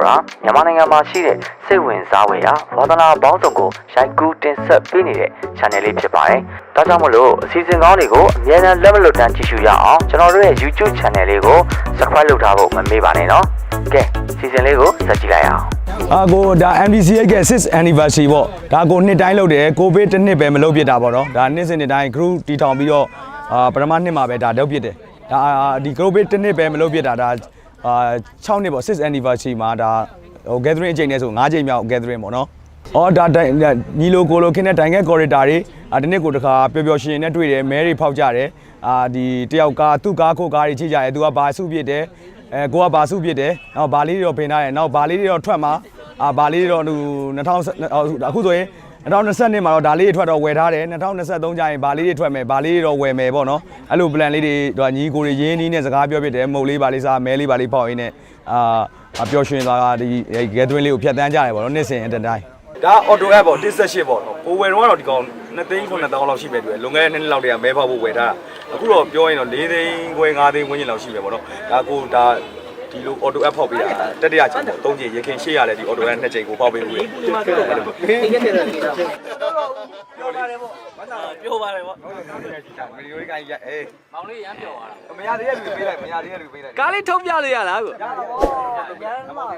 ဆိုတာမြန်မာနိုင်ငံမှာရှိတဲ့စိတ်ဝင်စားဖွယ်ရာဝါသနာပေါင်းစုံကိုရိုက်ကူးတင်ဆက်ပေးနေတဲ့ channel လေးဖြစ်ပါတယ်။ဒါကြောင့်မလို့အစီအစဉ်ကောင်းတွေကိုအမြဲတမ်းလက်မလွတ်တမ်းကြည့်ရှုရအောင်ကျွန်တော်တို့ရဲ့ YouTube channel လေးကို subscribe လုပ်ထားဖို့မမေ့ပါနဲ့နော်။ကဲစီစဉ်လေးကိုဆက်ကြည့်လိုက်အောင်။အာကိုဒါ MDCA က6 anniversary ပေါ့ဒါကိုနှစ်တိုင်းလုပ်တယ်ကိုဗစ်တစ်နှစ်ပဲမလုပ်ဖြစ်တာပေါ့နော်ဒါနှစ်စဉ်နှစ်တိုင်း group တီထောင်ပြီးတော့အာပထမနှစ်မှာပဲဒါလုပ်ဖြစ်တယ်ဒါဒီ covid တစ်နှစ်ပဲမလုပ်ဖြစ်တာဒါ အာ6နှစ်ပေါ့6 anniversary မှာဒါဟို gathering အချိန်နဲ့ဆို9ချိန်မြောက် gathering ပေါ့နော်အော်ဒါတိုင်ညီလိုကိုလိုခင်းတဲ့တိုင်ငယ် corridor တွေအာဒီနေ့ကိုတခါပျော်ပျော်ရွှင်ရွှင်နဲ့တွေ့တယ်မဲတွေဖောက်ကြတယ်အာဒီတယောက်ကားသူ့ကားကိုကားတွေချိကြတယ်သူကဘာစုပြစ်တယ်အဲကိုကဘာစုပြစ်တယ်နောက်ဘာလေးတွေတော့ပင်ထားတယ်နောက်ဘာလေးတွေတော့ထွက်မှာအာဗာလေးတော့ဟို2000အခုဆိုရင် 2020မှာတော့ဒါလေးတွေထွက်တော့ဝယ်ထားတယ်2023ကျရင်ဗာလေးတွေထွက်မယ်ဗာလေးတွေတော့ဝယ်မယ်ပေါ့နော်အဲ့လို plan လေးတွေတော့ညီကိုတွေရင်းနှီးနဲ့စကားပြောပြတယ်မုတ်လေးဗာလေးစားမဲလေးဗာလေးပေါက်ရင်းနဲ့အာပျော်ရွှင်သွားတာဒီ gathering လေးကိုဖြတ်တန်းကြတယ်ပေါ့နော်နေ့စဉ်အတတိုင်းဒါ auto app ပေါ့178ပေါ့နော်ကိုဝယ်တော့တော့ဒီကောင်2သိန်း9000လောက်ရှိပဲတွေ့လွန်ခဲ့တဲ့နှစ်နှစ်လောက်တည်းကမဲဖောက်ဖို့ဝယ်ထားတာအခုတော့ပြောရင်တော့4သိန်းခွဲ5သိန်းဝန်းကျင်လောက်ရှိပဲပေါ့နော်ဒါကိုဒါ ဒီလို auto app ဖောက်ပေးတာတတိယချိန်ပေါ့သုံးချိန်ရခင်ရှေ့ရလဲဒီ auto app နှစ်ချိန်ကိုဖောက်ပေးလို့ရပြောပါတယ်ဗောမီဒီယိုကြီးကိုင်းရက်အေးမောင်လေးရမ်းပြောသွားတာမရသေးတဲ့လူပေးလိုက်မရသေးတဲ့လူပေးလိုက်ကားလေးထုတ်ပြလို့ရလားကိုဒီကနေနံပါတ်ဟို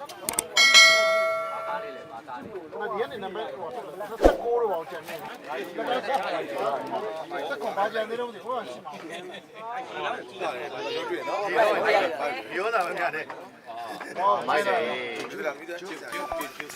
26တော့ ကျန်နေစက်ကွန်ဘာကျန်နေတော့ဒီဟိုကရှိမှာပြောတာမများနဲ့ဟောမိုက်တယ်ဒီလိုမိသားချစ်ချစ်ချစ်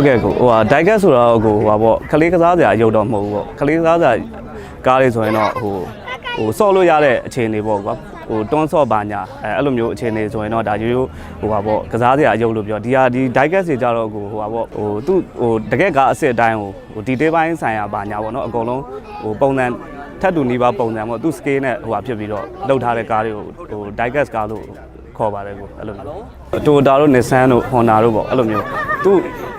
ဟုတ်ကဲ့ကိုဟိုဟာဒိုက်ကတ်ဆိုတော့ကိုဟိုဟာပေါ့ခလေးကစားစရာရုပ်တော့မဟုတ်ဘူးပေါ့ခလေးကစားစရာကားလေးဆိုရင်တော့ဟိုဟိုဆော့လို့ရတဲ့အခြေအနေပေါ့ကွာဟိုတွန်းဆော့ပါညာအဲအဲ့လိုမျိုးအခြေအနေဆိုရင်တော့ဒါရိုးရိုးဟိုဟာပေါ့ကစားစရာရုပ်လို့ပြောဒီဟာဒီဒိုက်ကတ်စီကြတော့ကိုဟိုဟာပေါ့ဟိုသူ့ဟိုတကက်ကားအစ်စ်အတိုင်းဟိုဟိုဒီတေးပိုင်းဆိုင်ရာပါညာပေါ့နော်အကုန်လုံးဟိုပုံစံထပ်တူနီးပါးပုံစံပေါ့သူ့ scale နဲ့ဟိုဟာဖြစ်ပြီးတော့လောက်ထားတဲ့ကားတွေကိုဟို diecast ကားလို့ခေါ်ပါတယ်ကိုအဲ့လိုမျိုးတိုတာတို့ Nissan တို့ Honda တို့ပေါ့အဲ့လိုမျိုးသူ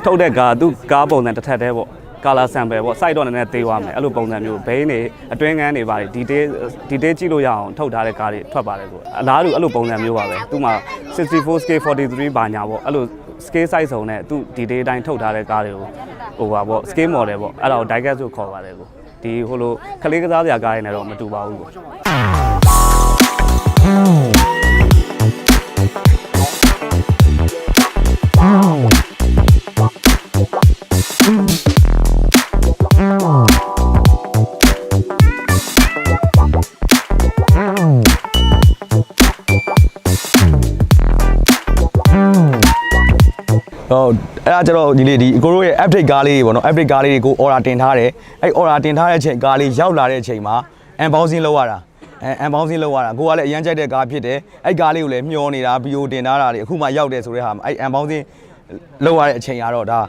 ထုတ်တဲ့ကားသူကားပုံစံတစ်ထပ်တည်းပေါ့ color sample ပေါ့ site တော့နည်းနည်းသေးသွားမယ်အဲ့လိုပုံစံမျိုးဘိန်းတွေအတွင်းကန်းတွေပါတယ် detail detail ကြည့်လို့ရအောင်ထုတ်ထားတဲ့ကားတွေထွက်ပါတယ်ကိုအလားတူအဲ့လိုပုံစံမျိုးပါပဲသူမှ64 scale 43ဘာညာပေါ့အဲ့လို scale size စုံနဲ့သူ detail အတိုင်းထုတ်ထားတဲ့ကားတွေကိုဟိုပါပေါ့ scale model ပေါ့အဲ့ဒါကို diecast လို့ခေါ်ပါတယ်ကိုဒီဟိုလိုခလေးကစားစရာကားတွေနဲ့တော့မတူပါဘူးကို ဟိုအဲ့ဒါကျတော့ဒီလေးဒီကိုတို့ရဲ့ update ကားလေးတွေပေါ့နော် update ကားလေးတွေကို order တင်ထားတယ်အဲ့ order တင်ထားတဲ့အချိန်ကားလေးရောက်လာတဲ့အချိန်မှာ unboxing လုပ်ရတာအဲ unboxing လုပ်ရတာကိုကလည်းအရန်ကြိုက်တဲ့ကားဖြစ်တယ်အဲ့ကားလေးကိုလည်းမျောနေတာ VO တင်ထားတာတွေအခုမှရောက်တယ်ဆိုတဲ့ဟာအဲ့ unboxing လောက်ရတဲ့အချိန်ကတော့ဒါ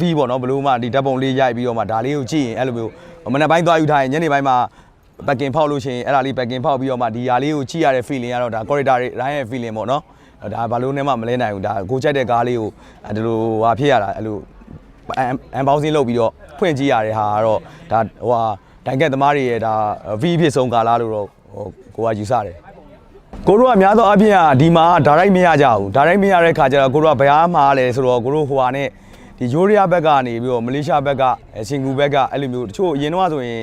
V ပေါ့နော်ဘလို့မှဒီဓာတ်ပုံလေးရိုက်ပြီးတော့မှဒါလေးကိုကြည့်ရင်အဲ့လိုမျိုးမနေ့ပိုင်းသွားယူထားရင်ညနေပိုင်းမှာ packing ဖောက်လို့ရှိရင်အဲ့ဒါလေး packing ဖောက်ပြီးတော့မှဒီဟာလေးကိုကြည့်ရတဲ့ feeling ကတော့ဒါ corridor တွေ line ရဲ့ feeling ပေါ့နော် ဒါဘာလို့နဲ့မှမလဲနိုင်ဘူးဒါကိုကြိုက်တဲ့ကားလေးကိုဒီလိုဟာဖြစ်ရတာအဲ့လို unboxing လုပ်ပြီးတော့ဖွင့်ကြည့်ရတဲ့ဟာကတော့ဒါဟိုဟာဒိုင်ကက်သမားတွေရဲ့ဒါ V ဖြစ်ဆုံးကာလာလို့တော့ဟိုကိုကယူဆတယ်ကိုတို့ကအများသောအပြင်ကဒီမှာ direct မရကြဘူး direct မရတဲ့ခါကျတော့ကိုတို့ကဘယ်အားမှားလဲဆိုတော့ကိုတို့ဟိုဟာနဲ့ဒီယိုရီးယားဘက်ကနေပြီးတော့မလေးရှားဘက်ကစင်ကာပူဘက်ကအဲ့လိုမျိုးတချို့အရင်တော့ဆိုရင်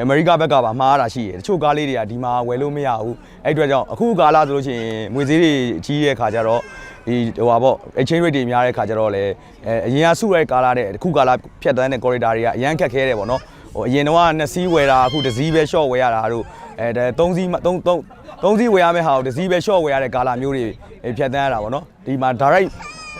အမေရိကဘက်ကပါမှားတာရှိတယ်တချို့ကားလေးတွေကဒီမှာဝယ်လို့မရဘူးအဲ့အတွက်ကြောင့်အခုကာလဆိုလို့ရှိရင်ငွေဈေးတွေကြီးတဲ့ခါကျတော့ဒီဟိုဟာပေါ့ exchange rate တွေများတဲ့ခါကျတော့လေအဲအရင်ကစုရဲကာလတဲ့အခုကာလဖြတ်တန်းတဲ့ corridor တွေကအရန်ခက်ခဲတယ်ပေါ့နော်ဟိုအရင်တော့နှစ်စီးဝယ်တာအခုတစ်စီးပဲ short ဝယ်ရတာတို့အဲဒါသုံးစီးသုံးသုံးသုံးစီးဝယ်ရမယ့်ဟာကိုတစ်စီးပဲ short ဝယ်ရတဲ့ကာလမျိုးတွေဖြတ်တန်းရတာပေါ့နော်ဒီမှာ direct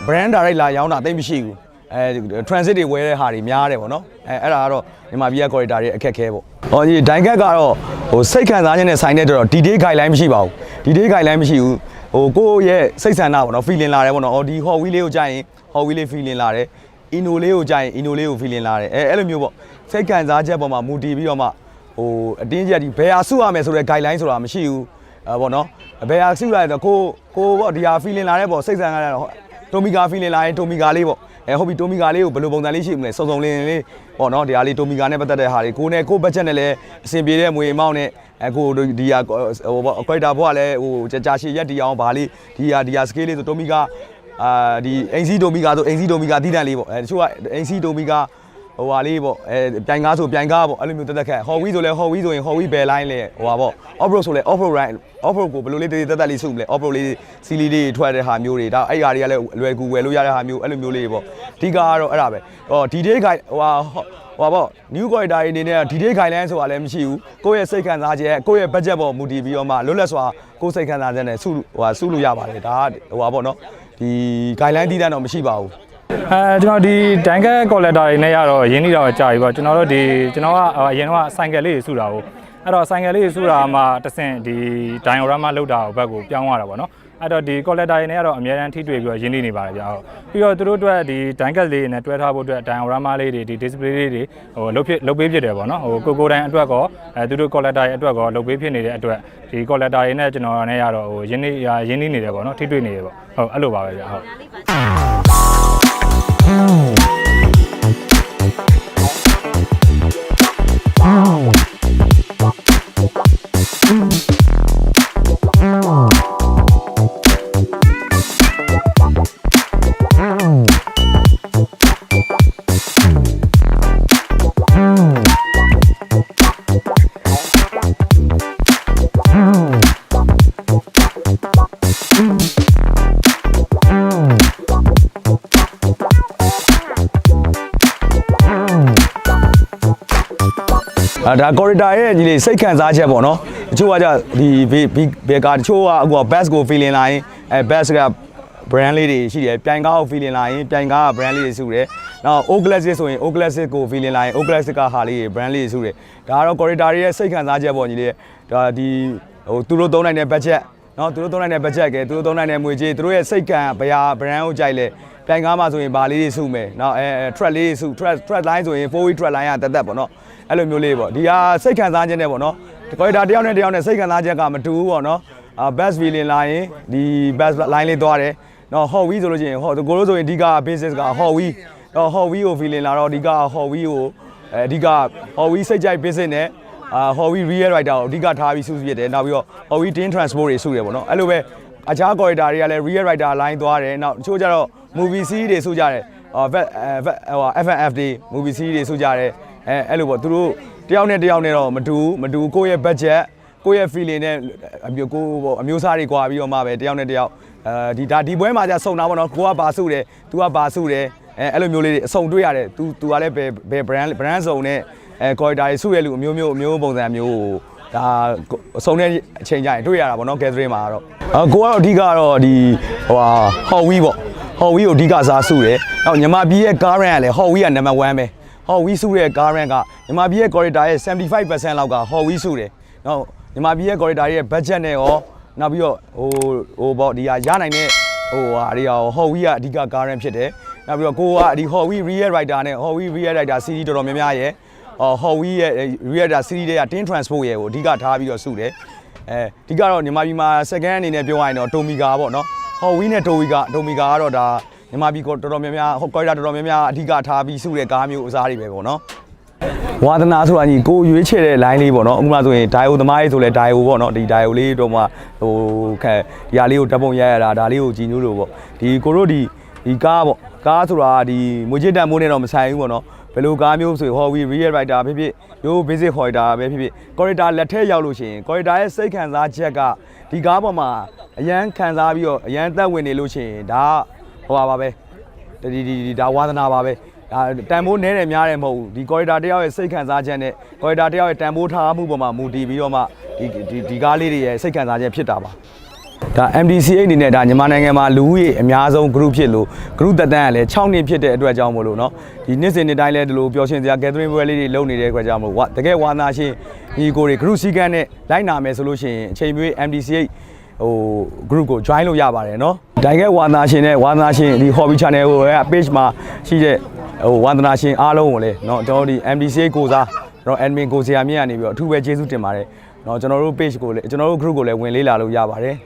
brand direct လာရောင်းတာတိတ်မရှိဘူး အဲ transit တွေဝယ်တဲ့ဟာတွေများတယ်ပေါ့နော်အဲအဲ့ဒါကတော့မြန်မာပြည်က corridor တွေအခက်ခဲပေါ့ဟောဒီဒိုင်ကတ်ကတော့ဟိုစိတ်ခံစားခြင်းနဲ့ဆိုင်တဲ့တော့ detail guideline မရှိပါဘူး detail guideline မရှိဘူးဟိုကိုယ့်ရဲ့စိတ်ဆန္ဒပေါ့နော် feeling လာတယ်ပေါ့နော်ဟောဒီ hot wheel လေးကိုကြာရင် hot wheel လေး feeling လာတယ် ino လေးကိုကြာရင် ino လေးကို feeling လာတယ်အဲအဲ့လိုမျိုးပေါ့စိတ်ခံစားချက်ပေါ်မှာမူတည်ပြီးတော့မှဟိုအတင်းကြီးကဒီဘယ်ဟာစုရမယ်ဆိုတဲ့ guideline ဆိုတာမရှိဘူးအဲပေါ့နော်ဘယ်ဟာစုရလဲဆိုတော့ကိုကိုပေါ့ဒီဟာ feeling လာတဲ့ပေါ့စိတ်ဆန္ဒလာတော့တိုမီကာ feeling လာရင်တိုမီကာလေးပေါ့ အဲဟုတ်ပြီတိုမီကာလေးကိုဘယ်လိုပုံစံလေးရှိမလဲစုံစုံလင်းလင်းလေးပေါ့နော်ဒီဟာလေးတိုမီကာနဲ့ပတ်သက်တဲ့ဟာလေးကိုနဲ့ကို budget နဲ့လည်းအဆင်ပြေတဲ့မွေအမောင်းနဲ့အဲကိုဒီဟာဟိုပေါ့ operator ဘွားလည်းဟိုကြာကြာရှည်ရက်တီအောင်ဗာလေးဒီဟာဒီဟာ scale လေးဆိုတိုမီကာအာဒီအင်စီတိုမီကာဆိုအင်စီတိုမီကာတီးတန်လေးပေါ့အဲတချို့ကအင်စီတိုမီကာ ဟိုဟာလေးပေါ့အဲပြိုင်ကားဆိုပြိုင်ကားပေါ့အဲ့လိုမျိုးတက်တက်ခက်ဟော်ဝီဆိုလဲဟော်ဝီဆိုရင်ဟော်ဝီဘယ်လိုင်းလဲဟိုဟာပေါ့ off road ဆိုလဲ off road ride off road ကိုဘယ်လိုလေးတေးတက်တက်လေးစုမလဲ off road လေးစီလီလေးထွက်တဲ့ဟာမျိုးတွေဒါအဲ့ဟာတွေကလည်းအလွယ်ကူဝယ်လို့ရတဲ့ဟာမျိုးအဲ့လိုမျိုးလေးတွေပေါ့အဓိကကတော့အဲ့ဒါပဲဟောဒီဒေးခိုင်ဟိုဟာဟိုပါပေါ့ new corridor အနေနဲ့ဒီဒေး guideline ဆိုတာလည်းမရှိဘူးကိုယ့်ရဲ့စိတ်ခံစားချက်ကိုယ့်ရဲ့ budget ပေါ်မူတည်ပြီးတော့မှလွတ်လပ်စွာကိုယ့်စိတ်ခံစားချက်နဲ့စုဟိုဟာစုလို့ရပါတယ်ဒါကဟိုပါပေါ့နော်ဒီ guideline တည်တဲ့တော့မရှိပါဘူး အဲကျွန်တော်ဒီဒိုင်ကက်ကော်လက်တာတွေနဲ့ရတော့ရင်းနှီးတော့ကြာပြီပေါ့ကျွန်တော်တို့ဒီကျွန်တော်ကအရင်တော့ဆိုင်ကယ်လေးတွေစုတာကိုအဲ့တော့ဆိုင်ကယ်လေးတွေစုတာမှတဆင့်ဒီဒိုင်ယိုရာမလောက်တာဘက်ကိုပြောင်းသွားတာပေါ့နော်အဲ့တော့ဒီကော်လက်တာတွေနဲ့ကတော့အများတန်းထိတွေ့ပြီးတော့ရင်းနှီးနေပါတယ်ဗျာဟုတ်ပြီးတော့သူတို့အတွက်ဒီဒိုင်ကက်လေးတွေနဲ့တွဲထားဖို့အတွက်ဒိုင်ယိုရာမလေးတွေဒီ display လေးတွေဟိုလုတ်ဖြစ်လုတ်ပေးဖြစ်တယ်ပေါ့နော်ဟိုကိုကိုတိုင်းအတွက်ကောအဲသူတို့ကော်လက်တာတွေအတွက်ကောလုတ်ပေးဖြစ်နေတဲ့အတွက်ဒီကော်လက်တာတွေနဲ့ကျွန်တော်နဲ့ရတော့ဟိုရင်းနှီးရင်းနှီးနေတယ်ပေါ့နော်ထိတွေ့နေတယ်ပေါ့ဟုတ်အဲ့လိုပါပဲဗျာဟုတ် အာ ဒါ corridor ရဲ့ညီလေးစိတ်ခံစားချက်ပေါ့နော်တချို့ကကြဒီဘေးဘေးကာတချို့ကအခုက bus ကို feeling လာရင်အဲ bus က brand လေးတွေရှိတယ်ပြိုင်ကားကို feeling လာရင်ပြိုင်ကားက brand လေးတွေစုတယ်နောက် O classic ဆိုရင် O classic ကို feeling လာရင် O classic ကဟာလေးတွေ brand လေးတွေစုတယ်ဒါကတော့ corridor ရဲ့စိတ်ခံစားချက်ပေါ့ညီလေးဒါဒီဟိုသူတို့သုံးနိုင်တဲ့ budget နော်သူတို့သုံးနိုင်တဲ့ budget ကဲသူတို့သုံးနိုင်တဲ့ငွေကြေးသူတို့ရဲ့စိတ်ခံဘယ်ဟာ brand ကိုကြိုက်လဲ ပြိုင်ကားမှာဆိုရင်ဘာလေးတွေစုမယ်နော်အဲ track လေးတွေစု track track line ဆိုရင် four wheel track line ကတက်တက်ပေါ့နော်အဲ့လိုမျိုးလေးပေါ့ဒီဟာစိတ်ခံစားခြင်းနဲ့ပေါ့နော်ကိုရီတာတယောက်နဲ့တယောက်နဲ့စိတ်ခံစားချက်ကမတူဘူးပေါ့နော်အာ best feeling လာရင်ဒီ best line လေးသွားတယ်နော် hot wheel ဆိုလို့ရှိရင် hot ကိုလိုဆိုရင်အဓိက basis က hot wheel တော့ hot wheel ကို feeling လာတော့အဓိက hot wheel ကိုအဲအဓိက hot wheel စိတ်ကြိုက် basis နဲ့အာ hot wheel rear rider ကိုအဓိကထားပြီးစုစုဖြစ်တယ်နောက်ပြီးတော့ hot wheel tin transport တွေစုတယ်ပေါ့နော်အဲ့လိုပဲအခြား corridor တွေကလည်း rear rider line သွားတယ်နောက်တချို့ကျတော့ movie series တွေဆိုကြတယ်ဟို FNF တွေ movie series တွေဆိုကြတယ်အဲအဲ့လိုပေါ့သူတို့တယောက်နဲ့တယောက်နဲ့တော့မတူမတူကိုယ့်ရဲ့ budget ကိုယ့်ရဲ့ feeling နဲ့အမျိုးကိုပေါ့အမျိုးအစားတွေကွာပြီးတော့မှပဲတယောက်နဲ့တယောက်အဲဒီဒါဒီပွဲမှာじゃစုံတာပေါ့နော်ကိုကဘာစုတယ်သူကဘာစုတယ်အဲအဲ့လိုမျိုးလေးတွေအစုံတွေ့ရတယ် तू तू ကလည်းဘယ်ဘယ် brand brand စုံနဲ့အဲ corridor တွေစုရလူအမျိုးမျိုးအမျိုးပုံစံမျိုးကိုဒါအစုံတဲ့အချိန်ကျရင်တွေ့ရတာပေါ့နော် gathering မှာတော့ကိုကတော့အဓိကတော့ဒီဟိုဟာ hobby ပေါ့ hot wheel ကိုအဓိကစားစုတယ်နောက်ညီမပြည်ရဲ့ car rank ကလည်း hot wheel က number 1ပဲ hot wheel စုတဲ့ car rank ကညီမပြည်ရဲ့ corridor ရဲ့75%လောက်က hot wheel စုတယ်နောက်ညီမပြည်ရဲ့ corridor ရဲ့ budget နဲ့ရောနောက်ပြီးတော့ဟိုဟိုပေါ့ဒီဟာရနိုင်တဲ့ဟိုဟာတွေရော hot wheel ကအဓိက car rank ဖြစ်တယ်နောက်ပြီးတော့ကိုကဒီ hot wheel rear rider နဲ့ hot wheel rear rider series တော်တော်များများရဲ့ဟော hot wheel ရဲ့ rear rider series တွေက tin transport ရဲ့ကိုအဓိကထားပြီးတော့စုတယ်အဲဒီကတော့ညီမပြည်မှာ second အနေနဲ့ပြောရရင်တော့ Tomica ပေါ့နော် hot wheel နဲ့ Tomica Tomica ကတော့ဒါမြန်မာပြည်ကိုတော်တော်များများဟိုကော်ရီတာတော်တော်များများအဓိကထားပြီးစုတဲ့ကားမျိုးအစားတွေပဲပေါ့နော်ဝါသနာဆိုတာညီကိုရွေးချယ်တဲ့ line လေးပေါ့နော်ဥပမာဆိုရင် dial သမားလေးဆိုလဲ dial ပေါ့နော်ဒီ dial လေးတော့မှဟိုခက်ဒီဟာလေးကိုတပ်ပုံရရတာဒါလေးကိုကြည်ညိုးလို့ပေါ့ဒီကိုတို့ဒီဒီကားပေါ့ကားဆိုတာဒီမွေချစ်တန်မိုးနဲ့တော့မဆိုင်ဘူးပေါ့နော် ဘယ်လိုကားမျိုးဆိုရင် Huawei Real Rider ဖြစ်ဖြစ်ရိုး Basic Rider ပဲဖြစ်ဖြစ် Corridor လက်ထက်ရောက်လို့ရှိရင် Corridor ရဲ့စိတ်ခံစားချက်ကဒီကားပေါ်မှာအရန်ခံစားပြီးတော့အရန်သက်ဝင်နေလို့ရှိရင်ဒါဟိုပါပါပဲဒီဒီဒီဒါဝါသနာပါပဲဒါတန်ဖိုးနဲတယ်များတယ်မဟုတ်ဘူးဒီ corridor တယောက်ရဲ့စိတ်ခံစားချက်နဲ့ corridor တယောက်ရဲ့တန်ဖိုးထားမှုပေါ်မှာမူတည်ပြီးတော့မှဒီဒီဒီကားလေးတွေရဲ့စိတ်ခံစားချက်ဖြစ်တာပါ ဒါ MDCA အနေနဲ့ဒါမြန်မာနိုင်ငံမှာလူဦးရေအများဆုံး group ဖြစ်လို့ group တက်တန်းကလည်း6နှစ်ဖြစ်တဲ့အတွက်ကြောင့်မို့လို့เนาะဒီနှစ်စဉ်နှစ်တိုင်းလည်းဒီလိုပျော်ရွှင်စရာ gathering ပွဲလေးတွေလုပ်နေတဲ့အတွက်ကြောင့်မို့ဝတကယ်ဝါနာရှင်ညီကိုတွေ group စီကန်းနဲ့လိုက်နာမယ်ဆိုလို့ရှိရင်အချိန်မွေး MDCA ဟို group ကို join လုပ်ရပါတယ်เนาะဒါကဝါနာရှင်နဲ့ဝါနာရှင်ဒီ hobby channel ကိုက page မှာရှိတဲ့ဟိုဝါသနာရှင်အားလုံးကိုလည်းเนาะကျွန်တော်တို့ဒီ MDCA ကိုစားကျွန်တော် admin ကိုစရာမြင့်ကနေပြီးတော့အထူးပဲကျေးဇူးတင်ပါတယ်เนาะကျွန်တော်တို့ page ကိုလည်းကျွန်တော်တို့ group ကိုလည်းဝင်လေးလာလို့ရပါတယ်